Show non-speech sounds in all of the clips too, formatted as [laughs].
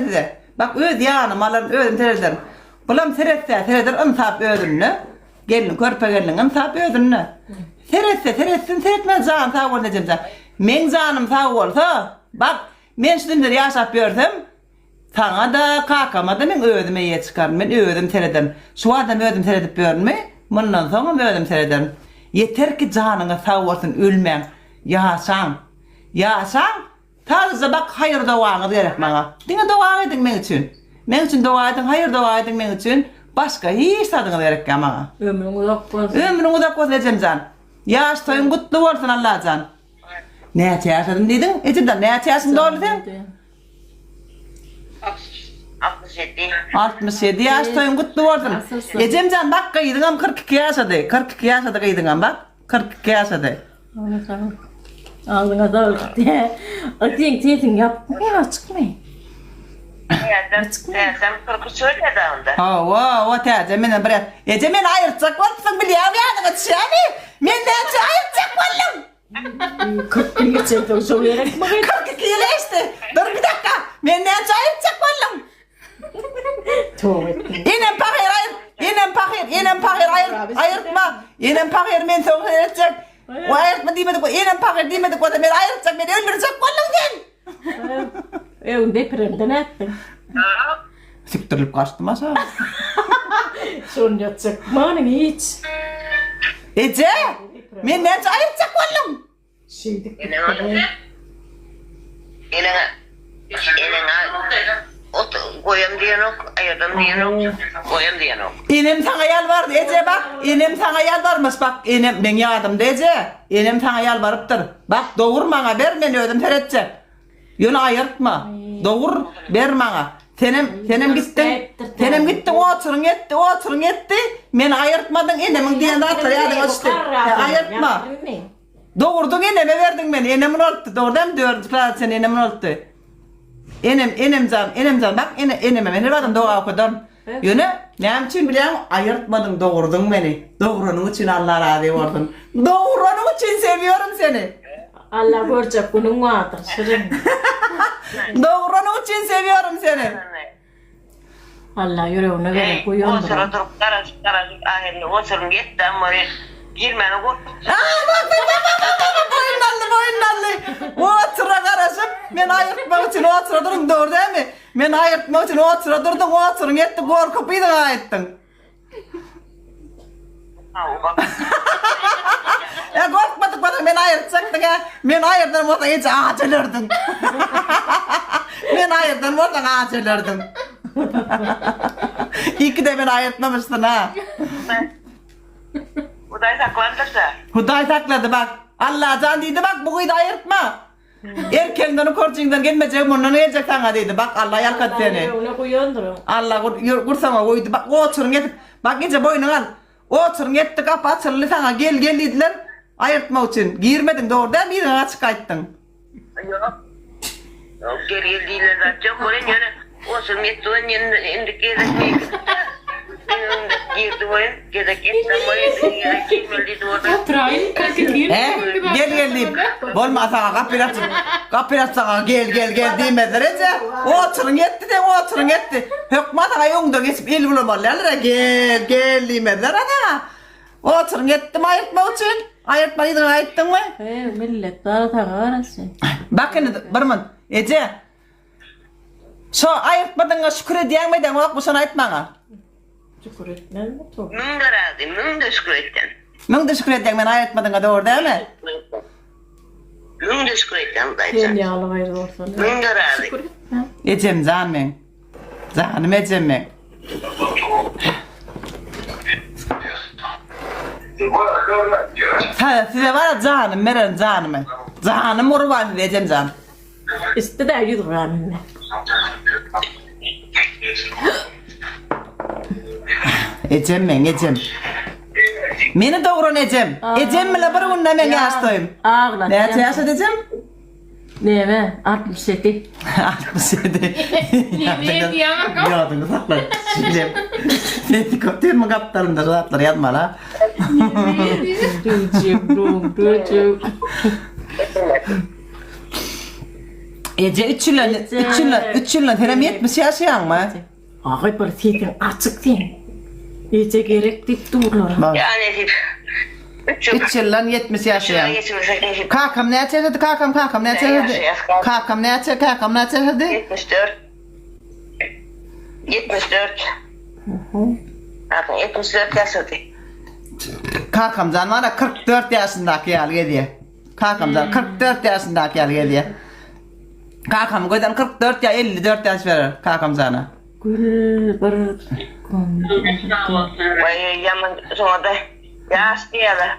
size. Bak öd yağını malın ödün tereden. Bulam teretse tereden ımsap ödününü. Gelin körpe gelin ımsap ödününü. Teretse teretsin teretmez can sağ ol necem Men canım sağ olsa bak men şunları yaşap gördüm. Sana da kakama da men ödüme ye çıkarım. Men ödüm tereden. Şu adam ödüm teredip görme. Bundan sonra ben ödüm tereden. Yeter ki canına sağ olsun ölmem. Yaşan. Yaşan. Sadece bak hayır duanı gerek bana. Dine dua edin men için. Men için dua edin, hayır dua edin men için. Başka hiç tadına gerek bana. Ömrün uzak olsun. Ömrün uzak olsun Ecem can. Yaş toyun kutlu olsun Allah can. Ne yaşadın dedin? Ecem can ne yaşadın doğru sen? 67. 67 yaş toyun kutlu olsun. Nasılsın? Ecem can bak kıydın am 42 yaşadı. 42 yaşadı kıydın bak. 42 yaşadı. Ağzına sağlık diye. Atayım tiyetin yap. Ya çıkmayın. Teyzem, teyzem 40 söyledi onda. Ha va va teyze meni bir Ecem men ayırtacak olsun biliyor ya da çani. Men de ayırtacak oğlum. 40 gün geçecek o şov yerek mi? 42 yıl işte. Dur bir dakika. Men de ayırtacak oğlum. Tövbe ettim. İnem pakir ayır. İnem pakir. İnem pakir ayır. Ayırtma. İnem pakir men Why di met de in een pakken die met de kwade met eieren zeg met de onder zeg kwallen geen. Eh un de per de net. Sik terlip kast masa. Son ja zeg man iets. Dit hè? Min net eieren zeg kwallen. Zie de. Ina. Ina. Ina. Koyam diyen ok, ayırdım diyen ok, koyam diyen ok. İnem sana yalvardı Ece bak. İnem sana yalvarmış bak. İnem ben yardım da Ece. İnem sana yalvarıptır. Bak doğur bana ver beni ödüm teretecek. Yönü ayırtma. Doğur ver bana. Senem, senem gittin. Senem gittin oturun etti oturun etti. Beni ayırtmadın inemin diyen atır yadın işte. Ayırtma. Doğurdun eneme verdin beni. Enemin oldu. Doğrudan dördü falan sen enemin oldu. Enem, enem can, enem can. Bak ene, eneme beni verdim doğa okudun. Evet. Yönü ne için biliyorum ayırtmadın doğurdun beni. Doğurunun için Allah razı olsun. [laughs] Doğurunun için seviyorum seni. Allah görecek bunun vardır. Şirin. [laughs] Doğurunun için seviyorum seni. [laughs] Allah yüreğine göre Ey, o sıra durup karışık karışık ahirli o sırın gitti ama girmeni kurt. Aa bak bak bak bak bak bak boyun nallı. O sıra karışıp ben ayırtmak için o sıra durdum doğru değil mi? Ben ayırtmak için o sıra durdum o sırın etti korkup idin o. Ya korkmadık bana ben ayırtacaktın ya. Ben ayırdım oradan hiç ağaç ölürdün. ben ayırdım oradan ağaç ölürdün. İyi ki de ben ayırtmamıştın ha. Bu da saklandırsa. Huday sakladı bak. Allah can dedi bak bu kıydı ayırtma. Erkenden korçundan gelmeyecek bundan yiyecek sana dedi. Bak Allah yalkat Allah seni. yüreğine kuyuyordur. Allah kur, kursama koydu. Bak oturun getir. Bak iyice boynunu al. Oturun getti kapı açıldı sana gel gel dediler. Ayırtma için. Girmedin doğru değil mi? Yine açık ayttın. Yok. Yok geri geldiğiyle zaten böyle yani o sırın gitti onun yanında indi Gel gel deyip. Olma sana. Kapıyı aç sana gel gel gel demediler. O oturun gitti de oturun gitti. Hükma sana yolda geçip il bulamalılar. Gel gel demediler ana. Oturun gitti mi ayırtma için? Ayırtma idin ayırttın mı? He millet daha tağı arası. Bakın barman. Ece. Şu ayırtmadığına şükür de yok mu sana ayırtmana? Mın da razı, mın da şükür ettin. Mın da şükür ediyen ben ayırtmadığına doğru değil mi? Mın da şükür ettin Ben dayıcan. yağlı gayrı olsun. Mın da razı. Etmez. Ecem canım ben. Canım Ecem ben. Ha, size var ya canım, veren canımı. Canım kurban size Ecem can. İşte de yudur [laughs] anne. Ecem ben, Ecem. Beni doğurun Ecem. Ecem mi la bir günden ben yaştayım. Ağla. Ne yaşa Ecem? Ne mi? 67. 67. Yadını sakla. Ecem. Dedikodur mu kaptarında rahatlar yazma la. Duyacağım, [laughs] duyacağım. Ece 3 yılın, Ece. 3 yılın, 3 yılın senem 70 yaşayan mı? Ağay bir setin açık sen. İyice gerek deyip durlar. Bak. Yani üç yıl. 3 yılın 70 yaşayan. Kakam ne açardı kakam kakam ne açardı? Kakam ne açar kakam ne açardı? 74. 74. Bakın 74 yaşadı. Kakamcan var ya 44 yaşındaki yer geliyor. Kakamcan 44 yaşındaki yer geliyor. Kakam koydan 44 ya 54 yaş verir kakamcana. Gül bir Vay yaman sonra da yaş diyeler.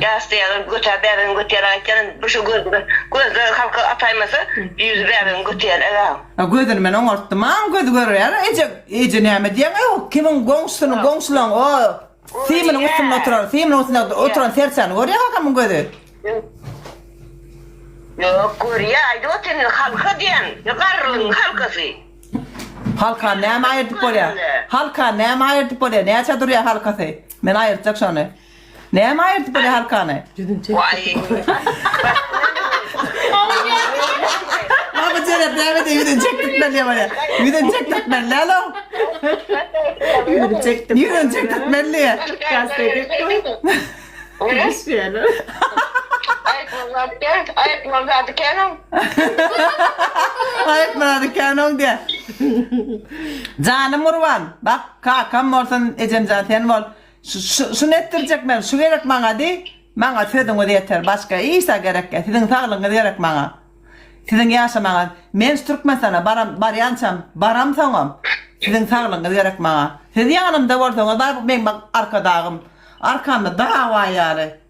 Yaş diyeler götür berin götür ayken bu şu göz gözler halka ataymasa yüz berin götür ela. Ha gözün men on arttı göz görür. Ece ece näme diýen e, O Kimin goňsyny goňsylan o Simin üstünde oturar, simin üstünde oturan sersen, görüyor hakamın gözü. Yok, görüyor, aydı oturan halka diyen, yukarılın halkası. Halka näme aýyrdyp bolýar? Halka näme aýyrdyp bolýar? Näçe durýar halkasy? Men aýyrjak şonu. Näme aýyrdyp bolýar halkany? Yüzün çek. Vay. [laughs] Baba jere näme de ýüden çekdirtmeli bolýar. Ýüden çekdirtmeli alo. Yüzün çektim. Ýüden çekdirtmeli. Gazetede koy. [laughs] Hiçbir Ayıp gel. Ayıp olmadı kendim. Ayıp mı adı kanong diye. Canım Urvan. Bak kakam olsun ecem zaten ol. Şu, şu, şunu ettirecek ben. Şu gerek bana di. Bana sözün öde yeter. Başka iyiyse gerek. Sizin sağlığınız gerek bana. Sizin yaşamana. Men Türkmen sana baram, baryansam. Baram sanam. Sizin sağlığınız gerek bana. Siz yanımda olsanız ben bak arkadağım. Arkamda daha var yani.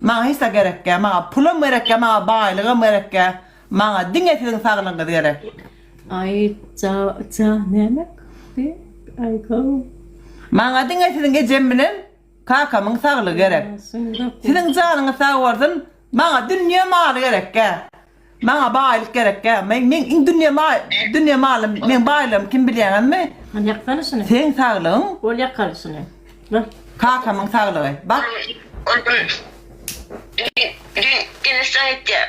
Bana hiç de gerek ya. Bana pulum gerek ya. Bana bağlığım gerek ya. Bana dinle sizin sağlığınız gerek. Ay ça ça ne demek? Bir ay kal. Bana dinle sizin gecem bilen kakamın sağlığı gerek. Sizin canınız sağ olsun. Bana dünya malı gerek ya. Bana bağlılık gerek ya. Ben, ben dünya mal, dünya malı, ben bağlım kim biliyor mi? yaksana şunu. Senin sağlığın, şunu. Bak. kakamın sağlığı. Bak, Dün sahip ya.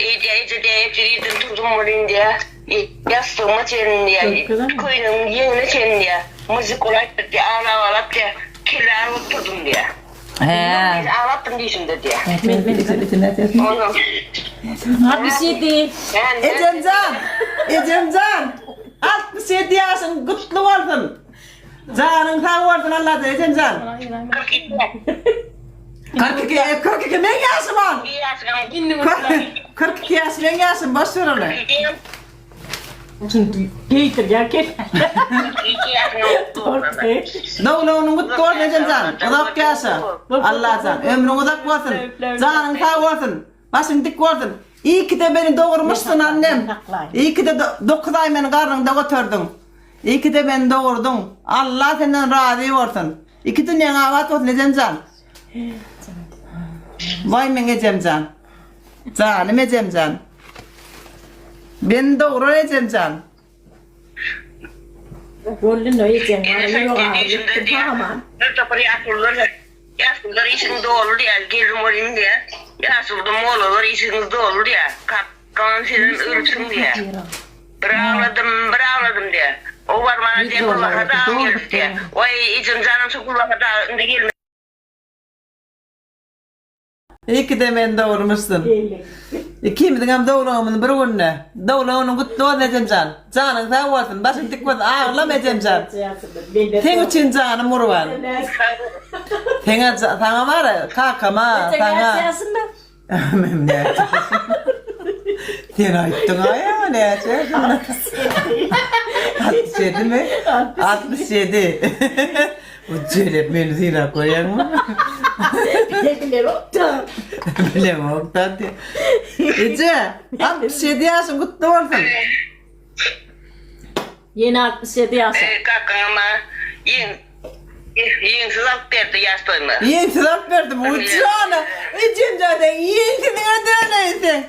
İyice iyice diye çürüydüm tuzum olayım diye. Yastığımı çerin diye. Koyunun yeğeni çerin diye. Müzik olaydı diye. Ağla ağlap diye. Kirler oturdum diye. he. Ağlattım diye şimdi diye. Ben ben. Onu. Hadi şey değil. Yani Ecemcan, Ecemcan. 67 yaşın kutlu olsun. Canın sağ olsun Allah da Ecemcan. 42. 42, e, 42 men yaşım var. İyi yaşam. 42 yaş yaşım, boş ver onu. Geytir ya gel. İki yaşam. Ortaya. Doğuluğunun kutlu olsun Ecemcan. Uzak yaşa. Allah can. Ömrün uzak olsun. Canın sağ olsun. Başın dik olsun. İyi ki de beni doğurmuşsun annem. İyi ki de do- dokuz ay beni karnında götürdün. İyi ki de beni doğurdun. Allah senden razı olsun. İki dünyanın avat olsun Ecemcan. Vay men Ecemcan. Canım Ecemcan. Beni doğurun Ecemcan. Golün o yiyeceğim var. Yok abi. Tamam. Bir tapır yaşlılar. Yaşlılar işin doğru diye. Gelin olayım diye. Yaşlılar moğollar işiniz doğru diye. Kalkan senin ölürsün diye. Bir ağladım, bir ağladım diye. O var bana Doğru, kulağa da doğru, geldi diye. doğru. Vay içim canım şu kulağa da indi gelme. İyi ki de beni doğurmuşsun. Gelin. Kim dengan doğuluğumun bir gününe. Doğuluğunun kutlu olsun Ecemcan. Canın sağ olsun. Başın dik olsun. Ağlama Ecemcan. Sen için canım Urvan. Sana, sana var ya kakama sana. Memnun. Sen ayıttın ayağa ne açıyorsun? 67 mi? 67. Bu beni zira koyan mı? Bilir oldu. Bilem oktan diye. Ece, 67 yaşın kutlu olsun. Yeni 67 yaşa. Ee, kakama yin yin sızak derdi yaş doyma. Yiyin sırat verdim uçağına. İçin zaten yiyin sidine döneysin.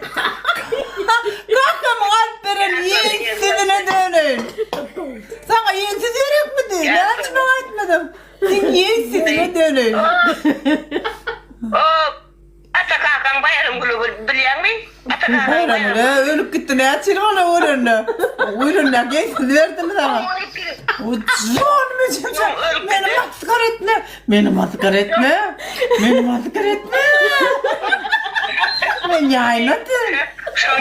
Kalkamın alp veren yiyin sidine döneyim. Sana yiyin sid yürek mi değil? Ne açma etmedim. Sen yiyin sidine döneyim. O ata kakang bayarım gulu biliyor musun? Ata ne ölüp gitti ne açın ona. Uğrunu ne geçti verdim sana. Uçuyor mu? Beni maskar etme. Beni maskar etme. Beni maskar etme. Ben yayınladım.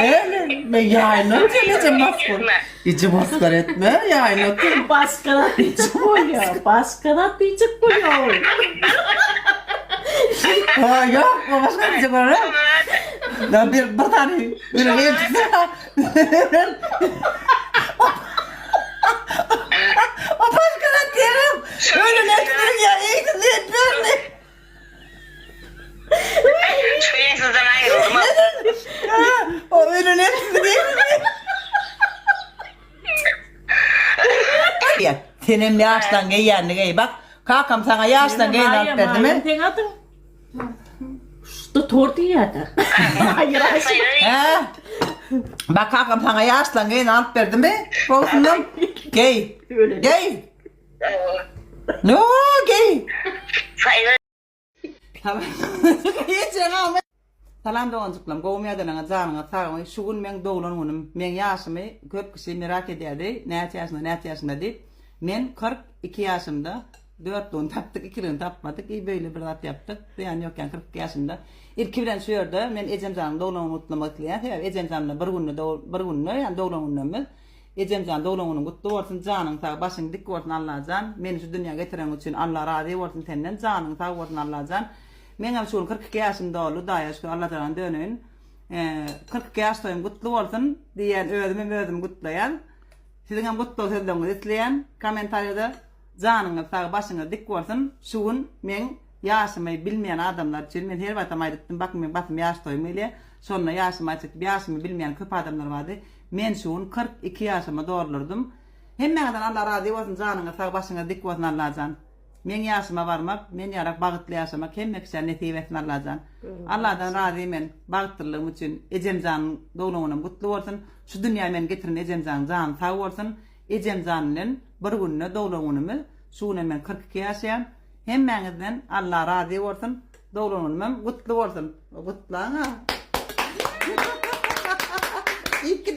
Öyle. Ben yayınladım. Nece maskar. İçi maskar etme. Yayınladım. [laughs] Başkana diyecek oluyor. Başkana diyecek oluyor. Ha yok. Başka diyecek bana. Ya bir batani. Bir hepsi. [laughs] O başka da diyelim. Öyle ne dedin ya? İyi ki ne etmiyorsun? Şu yensizden ayrıldım. Ha, O öyle ne dedin? Senin yaştan gay yani gay bak. Kalkam sana yaştan gay ne verdi mi? Da tortu yedi. [laughs] Hayır hayır. He? Bak kalkam sana yaştan gay [laughs] ne verdi mi? Gay. Öyle. Gay. No. Sayılır. Tamam. [laughs] Yeçen Salam doğancıklam. Kovmaya denen zanına sağımı şugun men doğulan onun men yaşımı köp kişi merak ederdi. Ne yaşında ne yaşında deyip men 42 yaşımda 4 don taptık 2 don tapmadık iyi böyle bir rat yaptık. Yani yokken 42 yaşımda. İlk bilen şuyurdu men ecem zanım doğulan mutlamak diye. Sebep ecem zanımla bir günü bir günü yani doğulan onunla Ecem can doğulan onun kutlu olsun. Canın sağ başın dik olsun Allah can. Meni şu dünya getiren için Allah razı olsun senden. Canın sağ olsun Allah can. Men hem şol 42 yaşımda oldu. Da ya şu Allah taran dönün. Ee 42 yaştayım kutlu olsun diyen ödümü ödüm kutlayan. Sizin hem kutlu olsun izleyen komentarda canınız sağ başına dik olsun. Şuun men yaşamayı bilmeyen adamlar için men her vatam aydıttım bak men batım yaştayım ile sonra yaşamayı çık yaşamayı bilmeyen köp adamlar vardı. Men şuun 42 yaşıma doğrulurdum. Hemmeden Allah razı olsun canınız sağ başına dik olsun Allah can. Men yaşıma varmak, men yarak bağıtlı yaşamak hem meksen netivetini Allah'dan. Allah'dan razıyım ben bağıttırlığım için Ecemcan'ın doğumunum kutlu olsun. Şu dünyaya men getirin Ecemcan can sağ olsun. Ecemcan'ın bir gününe doğumunumu şuna men 42 yaşayan hem menizden Allah razı olsun. Doğumunum kutlu olsun. Kutlu ha. [laughs] İyi ki.